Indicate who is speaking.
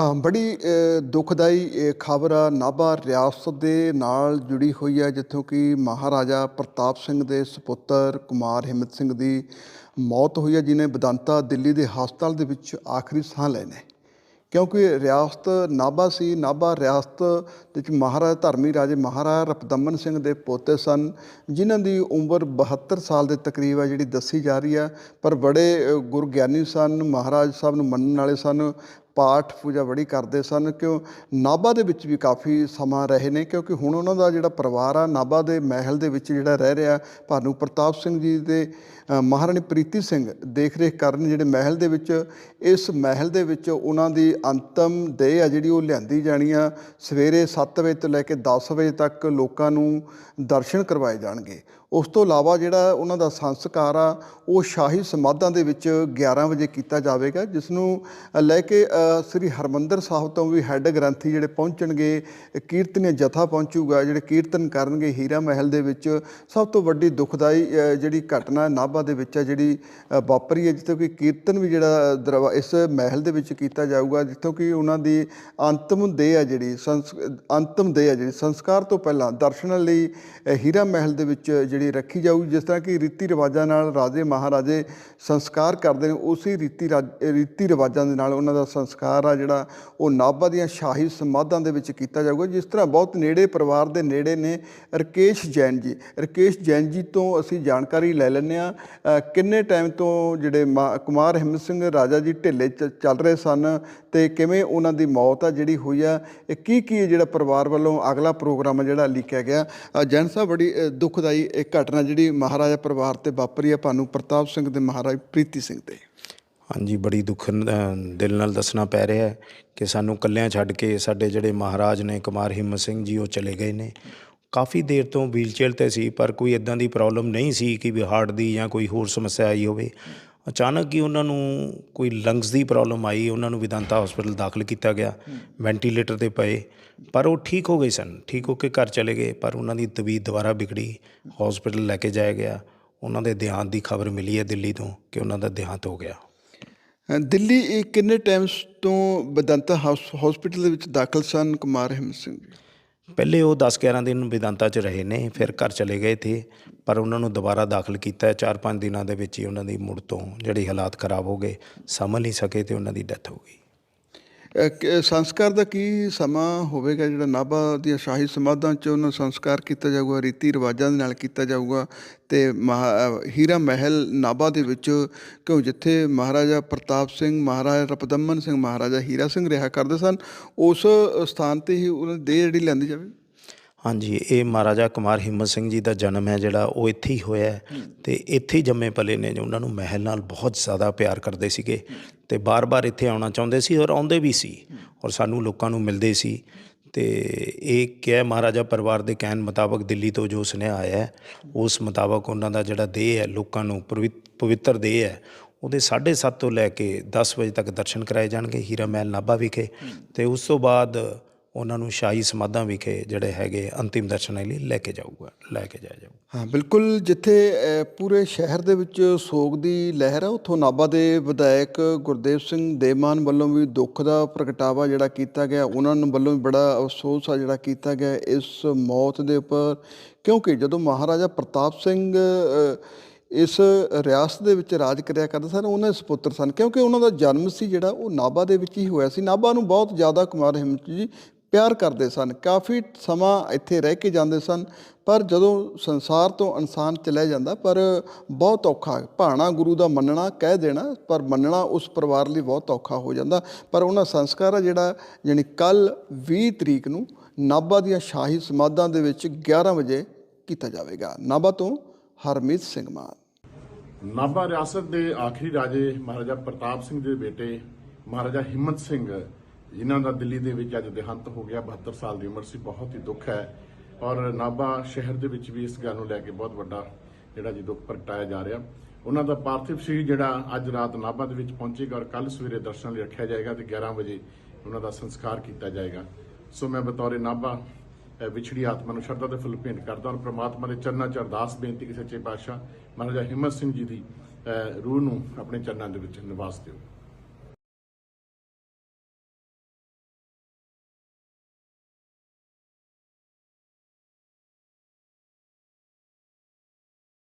Speaker 1: ਬੜੀ ਅ, ਦੁਖਦਾਈ ਖਬਰ ਆ। ਨਾਭਾ ਰਿਆਸਤ ਦੇ ਨਾਲ ਜੁੜੀ ਹੋਈ ਹੈ ਜਿੱਥੋਂ ਕਿ ਮਹਾਰਾਜਾ ਪ੍ਰਤਾਪ ਸਿੰਘ ਦੇ ਸੁਪੁੱਤਰ ਕੁਮਾਰ ਹਿੰਮਤ ਸਿੰਘ ਦੀ ਮੌਤ ਹੋਈ ਹੈ ਜਿਨੇ ਬਦੰਤਾ ਦਿੱਲੀ ਦੇ ਹਸਪਤਾਲ ਦੇ ਵਿੱਚ ਆਖਰੀ ਸਾਹ ਲਏ ਨੇ। ਕਿਉਂਕਿ ਰਿਆਸਤ ਨਾਭਾ ਸੀ ਨਾਭਾ ਰਿਆਸਤ ਵਿੱਚ ਮਹਾਰਾਜਾ ਧਰਮੀ ਰਾਜੇ ਮਹਾਰਾਜਾ ਰਪਦਮਨ ਸਿੰਘ ਦੇ ਪੋਤੇ ਸਨ ਜਿਨ੍ਹਾਂ ਦੀ ਉਮਰ 72 ਸਾਲ ਦੇ ਤਕਰੀਬ ਹੈ ਜਿਹੜੀ ਦੱਸੀ ਜਾ ਰਹੀ ਹੈ। ਪਰ ਬੜੇ ਗੁਰਗਿਆਨੀ ਸਨ ਮਹਾਰਾਜ ਸਾਹਿਬ ਨੂੰ ਮੰਨਣ ਵਾਲੇ ਸਨ। ਪਾਠ ਪੂਜਾ ਬੜੀ ਕਰਦੇ ਸਨ, ਕਿਉਂ ਨਾਭਾ ਦੇ ਵਿੱਚ ਵੀ ਕਾਫੀ ਸਮਾਂ ਰਹੇ ਨੇ, ਕਿਉਂਕਿ ਹੁਣ ਉਹਨਾਂ ਦਾ ਜਿਹੜਾ ਪਰਿਵਾਰ ਆ, ਨਾਭਾ ਦੇ ਮਹਿਲ ਦੇ ਵਿੱਚ ਜਿਹੜਾ ਰਹਿ ਰਿਹਾ, ਭਾਨੂ ਪ੍ਰਤਾਪ ਸਿੰਘ ਜੀ ਦੇ ਮਹਾਰਾਣੀ ਪ੍ਰੀਤੀ ਸਿੰਘ ਦੇਖ ਰੇਖ ਕਰਨ ਜਿਹੜੇ ਮਹਿਲ ਦੇ ਵਿੱਚ, ਇਸ ਮਹਿਲ ਦੇ ਵਿੱਚ ਉਹਨਾਂ ਦੀ ਅੰਤਮ ਦੇਹ ਆ ਜਿਹੜੀ ਉਹ ਲਿਆਂਦੀ ਜਾਣੀ ਆ, ਸਵੇਰੇ 7 ਵਜੇ ਤੋਂ ਲੈ ਕੇ 10 ਵਜੇ ਤੱਕ ਲੋਕਾਂ ਨੂੰ ਦਰਸ਼ਨ ਕਰਵਾਏ ਜਾਣਗੇ। ਉਸ ਤੋਂ ਇਲਾਵਾ ਜਿਹੜਾ ਉਹਨਾਂ ਦਾ ਸੰਸਕਾਰ ਆ, ਉਹ ਸ਼ਾਹੀ ਸਮਾਧਾਂ ਦੇ ਵਿੱਚ 11 ਵਜੇ ਕੀਤਾ ਜਾਵੇਗਾ ਜਿਸ ਨੂੰ ਲੈ ਕੇ ਸ੍ਰੀ ਹਰਮੰਦਰ ਸਾਹਿਬ ਤੋਂ ਵੀ ਹੈੱਡ ਗ੍ਰੰਥੀ ਜਿਹੜੇ ਪਹੁੰਚਣਗੇ ਕੀਰਤਨੀय ਜਥਾ ਪਹੁੰਚੂਗਾ, ਜਿਹੜੇ ਕੀਰਤਨ ਕਰਨਗੇ ਹੀਰਾ ਮਹਿਲ ਦੇ ਵਿੱਚ, ਸਭ ਤੋਂ ਵੱਡੀ ਦੁਖਦਾਈ ਜਿਹੜੀ ਘਟਨਾ ਨਾਭਾ ਦੇ ਵਿੱਚ ਆ, ਜਿਹੜੀ ਵਾਪਰੀ ਹੈ, ਜਿੱਥੇ ਕਿ ਕੀਰਤਨ ਵੀ ਜਿਹੜਾ ਦਰਵਾ, ਇਸ ਮਹਿਲ ਦੇ ਵਿੱਚ ਕੀਤਾ ਜਾਊਗਾ, ਜਿੱਥੋਂ ਕਿ ਉਹਨਾਂ ਦੀ ਅੰਤਮ ਦੇਹ ਆ ਜਿਹੜੀ ਸੰਸ, ਅੰਤਮ ਦੇਹ ਆ ਜਿਹੜੀ ਸੰਸਕਾਰ ਤੋਂ ਪਹਿਲਾਂ ਦਰਸ਼ਨਾਂ ਲਈ ਹੀਰਾ ਮਹਿਲ ਦੇ ਵਿੱਚ ਜਿਹੜੀ ਰੱਖੀ ਜਾਊਗੀ ਜਿਸ ਤਰ੍ਹਾਂ ਕਿ ਰੀਤੀ ਰਿਵਾਜਾਂ ਨਾਲ ਰਾਜੇ ਮਹਾਰਾਜੇ ਸੰਸਕਾਰ ਕਰਦੇ ਨੇ ਉਸੇ ਰੀਤੀ ਰਾਜ- ਰੀਤੀ ਰਿਵਾਜਾਂ ਦੇ ਨਾਲ ਉਹਨਾਂ ਦਾ ਸੰਸਕਾਰ ਆ ਜਿਹੜਾ ਉਹ ਨਾਭਾ ਦੀਆਂ ਸ਼ਾਹੀ ਸਮਾਧਾਂ ਦੇ ਵਿੱਚ ਕੀਤਾ ਜਾਊਗਾ ਜਿਸ ਤਰ੍ਹਾਂ ਬਹੁਤ ਨੇੜੇ ਪਰਿਵਾਰ ਦੇ ਨੇੜੇ ਨੇ ਰਕੇਸ਼ ਜੈਨ ਜੀ। ਰਕੇਸ਼ ਜੈਨ ਜੀ ਤੋਂ ਅਸੀਂ ਜਾਣਕਾਰੀ ਲੈ ਲੈਂਦੇ ਆ ਕਿੰਨੇ ਟਾਈਮ ਤੋਂ ਜਿਹੜੇ ਮਾ- ਕੁਮਾਰ ਹਿੰਮਤ ਸਿੰਘ ਰਾਜਾ ਜੀ ਢਿੱਲੇ ਚ ਚੱਲ ਰਹੇ ਸਨ ਤੇ ਕਿਵੇਂ ਉਹਨਾਂ ਦੀ ਮੌਤ ਆ ਜਿਹੜੀ ਹੋਈ ਆ ਇਹ ਕੀ ਕੀ ਜਿਹੜਾ ਪਰਿਵਾਰ ਵੱਲੋਂ ਅਗਲਾ ਪ੍ਰੋਗਰਾਮ ਆ ਜਿਹੜਾ ਲਿਖਿਆ ਗਿਆ। ਜੈਨ ਸਾਹਿਬ ਬੜੀ ਅ, ਇੱਕ ਇਹ ਘਟਨਾ ਜਿਹੜੀ ਮਹਾਰਾਜਾ ਪਰਿਵਾਰ ਤੇ ਵਾਪਰੀ ਹੈ ਭਾਨੂ ਪ੍ਰਤਾਪ ਸਿੰਘ ਦੇ ਮਹਾਰਾਜ ਪ੍ਰੀਤੀ ਸਿੰਘ ਤੇ।
Speaker 2: ਹਾਂਜੀ, ਬੜੀ ਦੁੱਖ ਦਿਲ ਨਾਲ ਦੱਸਣਾ ਪੈ ਰਿਹਾ ਹੈ ਕਿ ਸਾਨੂੰ ਕੱਲਿਆਂ ਛੱਡ ਕੇ ਸਾਡੇ ਜਿਹੜੇ ਮਹਾਰਾਜ ਨੇ ਕੁਮਾਰ ਹਿੰਮਤ ਸਿੰਘ ਜੀ, ਉਹ ਚਲੇ ਗਏ ਨੇ। ਕਾਫੀ ਦੇਰ ਤੋਂ ਵੀਲਚੇਅਰ ਤੇ ਸੀ, ਪਰ ਕੋਈ ਇਦਾਂ ਦੀ ਪ੍ਰੋਬਲਮ ਨਹੀਂ ਸੀ ਕਿ ਵੀ ਹਾਰਟ ਦੀ ਜਾਂ ਕੋਈ ਹੋਰ ਸਮੱਸਿਆ ਆਈ ਹੋਵੇ। ਅਚਾਨਕ ਹੀ ਉਹਨਾਂ ਨੂੰ ਕੋਈ ਲੰਗਸ ਦੀ ਪ੍ਰੋਬਲਮ ਆਈ, ਉਹਨਾਂ ਨੂੰ ਵਿਦੰਤਾ ਹਸਪੀਟਲ ਦਾਖਲ ਕੀਤਾ ਗਿਆ ਵੈਂਟੀਲੇਟਰ ਤੇ ਪਏ, ਪਰ ਉਹ ਠੀਕ ਹੋ ਗਏ ਸਨ, ਠੀਕ ਹੋ ਕੇ ਘਰ ਚਲੇ ਗਏ, ਪਰ ਉਹਨਾਂ ਦੀ ਤਬੀਅਤ ਦੁਬਾਰਾ ਵਿਗੜੀ ਹਸਪੀਟਲ ਲੈ ਕੇ ਜਾਇਆ ਗਿਆ, ਉਹਨਾਂ ਦੇ ਦੇਹਾਂਤ ਦੀ ਖਬਰ ਮਿਲੀ ਹੈ ਦਿੱਲੀ ਤੋਂ ਕਿ ਉਹਨਾਂ ਦਾ ਦੇਹਾਂਤ ਹੋ ਗਿਆ।
Speaker 1: ਦਿੱਲੀ, ਇਹ ਕਿੰਨੇ ਟਾਈਮਸ ਤੋਂ ਬਦੰਤਾ ਹਸਪੀਟਲ ਦੇ ਵਿੱਚ ਦਾਖਲ ਸਨ, ਕੁਮਾਰ ਹਿੰਮਤ ਸਿੰਘ? ਜੀ
Speaker 2: ਪਹਿਲੇ ਉਹ 10-11 ਦਿਨ ਵਿਦੰਤਾ 'ਚ ਰਹੇ ਨੇ, ਫਿਰ ਘਰ ਚਲੇ ਗਏ ਥੇ ਪਰ ਉਹਨਾਂ ਨੂੰ ਦੁਬਾਰਾ ਦਾਖਲ ਕੀਤਾ 4-5 ਦਿਨਾਂ ਦੇ ਵਿੱਚ ਹੀ ਉਹਨਾਂ ਦੀ ਮੁੜ ਤੋਂ ਜਿਹੜੀ ਹਾਲਾਤ ਖਰਾਬ ਹੋ ਗਏ, ਸੰਭਲ ਨਹੀਂ ਸਕੇ ਤੇ ਉਹਨਾਂ ਦੀ ਡੈਥ ਹੋ ਗਈ।
Speaker 1: ਸੰਸਕਾਰ ਦਾ ਕੀ ਸਮਾਂ ਹੋਵੇਗਾ ਜਿਹੜਾ ਨਾਭਾ ਦੀਆਂ ਸ਼ਾਹੀ ਸਮਾਧਾਂ 'ਚ ਉਹਨਾਂ ਸੰਸਕਾਰ ਕੀਤਾ ਜਾਊਗਾ, ਰੀਤੀ ਰਿਵਾਜਾਂ ਦੇ ਨਾਲ ਕੀਤਾ ਜਾਊਗਾ ਤੇ ਮਹਾ- ਹੀਰਾ ਮਹਿਲ ਨਾਭਾ ਦੇ ਵਿੱਚ ਕਿਉਂ ਜਿੱਥੇ ਮਹਾਰਾਜਾ ਪ੍ਰਤਾਪ ਸਿੰਘ, ਮਹਾਰਾਜਾ ਰਪਦਮਨ ਸਿੰਘ, ਮਹਾਰਾਜਾ ਹੀਰਾ ਸਿੰਘ ਰਿਹਾ ਕਰਦੇ ਸਨ, ਉਸ ਸਥਾਨ ਤੇ ਹੀ ਉਹਨਾਂ ਦੀ ਦੇਹ ਜਿਹੜੀ ਲੈਂਦੀ ਜਾਵੇ?
Speaker 2: ਹਾਂਜੀ ਇਹ ਮਹਾਰਾਜਾ ਕੁਮਾਰ ਹਿੰਮਤ ਸਿੰਘ ਜੀ ਦਾ ਜਨਮ ਹੈ ਜਿਹੜਾ ਉਹ ਇੱਥੇ ਹੀ ਹੋਇਆ ਤੇ ਇੱਥੇ ਹੀ ਜੰਮੇ ਪਲੇ ਨੇ ਜੋ ਉਹਨਾਂ ਨੂੰ ਮਹਿਲ ਨਾਲ ਬਹੁਤ ਜ਼ਿਆਦਾ ਪਿਆਰ ਕਰਦੇ ਸੀਗੇ। ਤੇ ਬਾਰ-ਬਾਰ ਇੱਥੇ ਆਉਣਾ ਚਾਹੁੰਦੇ ਸੀ ਔਰ ਆਉਂਦੇ ਵੀ ਸੀ ਔਰ ਸਾਨੂੰ ਲੋਕਾਂ ਨੂੰ ਮਿਲਦੇ ਸੀ। ਤੇ ਇਹ ਕਿਹ ਮਹਾਰਾਜਾ ਪਰਿਵਾਰ ਦੇ ਕਹਿਣ ਮੁਤਾਬਕ ਦਿੱਲੀ ਤੋਂ ਜੋ ਸੁਨੇਹਾ ਆਇਆ ਹੈ, ਉਸ ਮੁਤਾਬਕ ਉਹਨਾਂ ਦਾ ਜਿਹੜਾ ਦੇਹ ਹੈ ਲੋਕਾਂ ਨੂੰ ਪਵਿੱਤ- ਪਵਿੱਤਰ ਦੇਹ ਹੈ ਉਹਦੇ 7:30 ਤੋਂ ਲੈ ਕੇ 10 ਵਜੇ ਤੱਕ ਦਰਸ਼ਨ ਕਰਾਏ ਜਾਣਗੇ ਹੀਰਾ ਮਹਿਲ ਨਾਭਾ ਵਿਖੇ। ਤੇ ਉਸ ਤੋਂ ਬਾਅਦ ਉਹਨਾਂ ਨੂੰ ਸ਼ਾਹੀ ਸਮਾਧਾਂ ਵਿਖੇ ਜਿਹੜੇ ਹੈਗੇ ਅੰਤਿਮ ਦਰਸ਼ਨਾਂ ਲਈ ਲੈ ਕੇ ਜਾਊਗਾ, ਲੈ ਕੇ ਜਾਇਆ ਜਾਊਗਾ।
Speaker 1: ਹਾਂ, ਬਿਲਕੁਲ ਜਿੱਥੇ ਪੂਰੇ ਸ਼ਹਿਰ ਦੇ ਵਿੱਚ ਸੋਗ ਦੀ ਲਹਿਰ ਹੈ ਉੱਥੋਂ ਨਾਭਾ ਦੇ ਵਿਧਾਇਕ ਗੁਰਦੇਵ ਸਿੰਘ ਦੇਮਾਨ ਵੱਲੋਂ ਵੀ ਦੁੱਖ ਦਾ ਪ੍ਰਗਟਾਵਾ ਜਿਹੜਾ ਕੀਤਾ ਗਿਆ, ਉਹਨਾਂ ਨੂੰ ਵੱਲੋਂ ਵੀ ਬੜਾ ਅਫਸੋਸ ਆ ਜਿਹੜਾ ਕੀਤਾ ਗਿਆ ਇਸ ਮੌਤ ਦੇ ਉੱਪਰ। ਕਿਉਂਕਿ ਜਦੋਂ ਮਹਾਰਾਜਾ ਪ੍ਰਤਾਪ ਸਿੰਘ ਇਸ ਰਿਆਸਤ ਦੇ ਵਿੱਚ ਰਾਜ ਕਰਿਆ ਕਰਦੇ ਸਨ, ਉਹਨਾਂ ਦੇ ਸੁਪੁੱਤਰ ਸਨ, ਕਿਉਂਕਿ ਉਹਨਾਂ ਦਾ ਜਨਮ ਸੀ ਜਿਹੜਾ, ਉਹ ਨਾਭਾ ਦੇ ਵਿੱਚ ਹੀ ਹੋਇਆ ਸੀ। ਨਾਭਾ ਨੂੰ ਬਹੁਤ ਜ਼ਿਆਦਾ ਕੁਮਾਰ ਹਿੰਮਤ ਜੀ ਪਿਆਰ ਕਰਦੇ ਸਨ। ਕਾਫੀ ਸਮਾਂ ਇੱਥੇ ਰਹਿ ਕੇ ਜਾਂਦੇ ਸਨ, ਪਰ ਜਦੋਂ ਸੰਸਾਰ ਤੋਂ ਇਨਸਾਨ ਚਲਾ ਜਾਂਦਾ, ਪਰ ਬਹੁਤ ਔਖਾ। ਭਾਣਾ ਗੁਰੂ ਦਾ ਮੰਨਣਾ, ਕਹਿ ਦੇਣਾ, ਪਰ ਮੰਨਣਾ ਉਸ ਪਰਿਵਾਰ ਲਈ ਬਹੁਤ ਔਖਾ ਹੋ ਜਾਂਦਾ। ਪਰ ਉਹਨਾਂ ਸੰਸਕਾਰ ਆ ਜਿਹੜਾ ਯਾਨੀ ਕੱਲ 20 ਤਰੀਕ ਨੂੰ ਨਾਭਾ ਦੀਆਂ ਸ਼ਾਹੀ ਸਮਾਧਾਂ ਦੇ ਵਿੱਚ 11 ਵਜੇ ਕੀਤਾ ਜਾਵੇਗਾ। ਨਾਭਾ ਤੋਂ ਹਰਮੀਤ ਸਿੰਘ ਮਾਨ।
Speaker 3: ਨਾਭਾ ਰਿਆਸਤ ਦੇ ਆਖਰੀ ਰਾਜੇ ਮਹਾਰਾਜਾ ਪ੍ਰਤਾਪ ਸਿੰਘ ਦੇ ਬੇਟੇ ਮਹਾਰਾਜਾ ਹਿੰਮਤ ਸਿੰਘ ਜਿਨ੍ਹਾਂ ਦਾ ਦਿੱਲੀ ਦੇ ਵਿੱਚ ਅੱਜ ਦੇਹਾਂਤ ਹੋ ਗਿਆ 72 ਸਾਲ ਦੀ ਉਮਰ ਸੀ, ਬਹੁਤ ਹੀ ਦੁੱਖ ਹੈ। ਔਰ ਨਾਭਾ ਸ਼ਹਿਰ ਦੇ ਵਿੱਚ ਵੀ ਇਸ ਗੱਲ ਨੂੰ ਲੈ ਕੇ ਬਹੁਤ ਵੱਡਾ ਜਿਹੜਾ ਜੀ ਦੁੱਖ ਪ੍ਰਗਟਾਇਆ ਜਾ ਰਿਹਾ। ਉਹਨਾਂ ਦਾ ਪਾਰਥਿਵ ਸਰੀਰ ਜਿਹੜਾ ਅੱਜ ਰਾਤ ਨਾਭਾ ਦੇ ਵਿੱਚ ਪਹੁੰਚੇਗਾ ਔਰ ਕੱਲ ਸਵੇਰੇ ਦਰਸ਼ਨ ਲਈ ਰੱਖਿਆ ਜਾਏਗਾ ਤੇ 11 ਵਜੇ ਉਹਨਾਂ ਦਾ ਸੰਸਕਾਰ ਕੀਤਾ ਜਾਏਗਾ। ਸੋ ਮੈਂ ਬਤੌਰੇ ਨਾਭਾ ਵਿਛੜੀ ਆਤਮਾ ਨੂੰ ਸ਼ਰਧਾ ਦੇ ਫੁੱਲ ਭੇਂਟ ਕਰਦਾ ਔਰ ਪ੍ਰਮਾਤਮਾ ਦੇ ਚਰਨਾਂ 'ਚ ਅਰਦਾਸ ਬੇਨਤੀ ਕਿ ਸੱਚੇ ਪਾਤਸ਼ਾਹ ਮਹਾਰਾਜਾ ਹਿੰਮਤ ਸਿੰਘ ਜੀ ਦੀ ਰੂਹ ਨੂੰ ਆਪਣੇ ਚਰਨਾਂ ਦੇ ਵਿੱਚ ਨਿਵਾਸ ਦਿਓ।